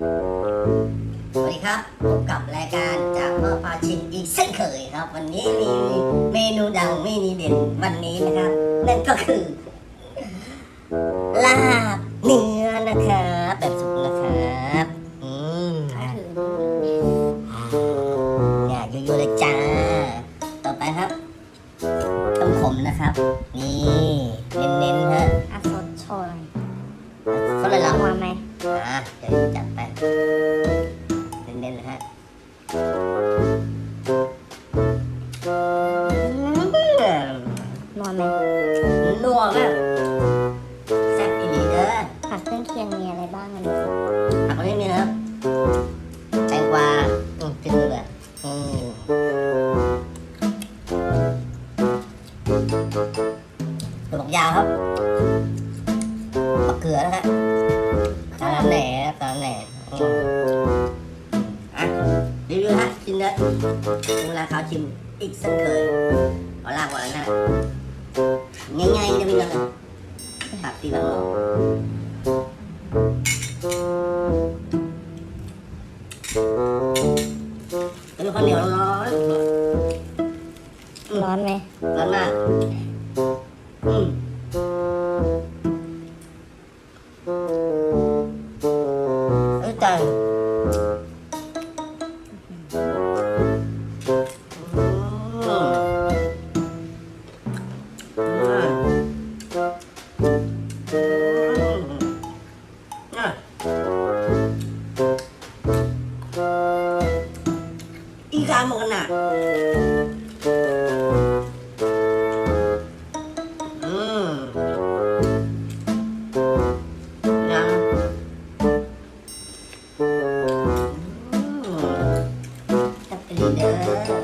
สวัสดีครับพบกับรายการจากพ่อพาชิมอีกเช่นเคยครับ วันนี้มีเมนูดังเมนูเด่นวันนี้นะครับ นั่นก็คือ ลาบเนื้อนะครับแบบสุกนะครับอืมอะอย่ายั่วๆเลยจ้า ต่อไปครับต้มขมนะครับ นี่เน้นๆฮะอาสดโชยเขาเลยเราหัวไหมอะเดี๋ยว ยังมีอะไรบ้างกันดูผักไม่มีนะครับ แตงกวาอืมจิ้มเลยอืมตัวบักยาวครับมะเขือนะฮะสาระแหน่สาระแหน่อืมอะรีวิวฮะชิมนะถึงเวลาเขาชิมอีกเช่นเคยขอลาก่อนแล้วนะง่ายๆนะพี่น้อง ผักตีบา งโลเป็นข้าวเหนียวร้อนร้อนไหมร้อนมากอืมเอ้ยแต่ จับ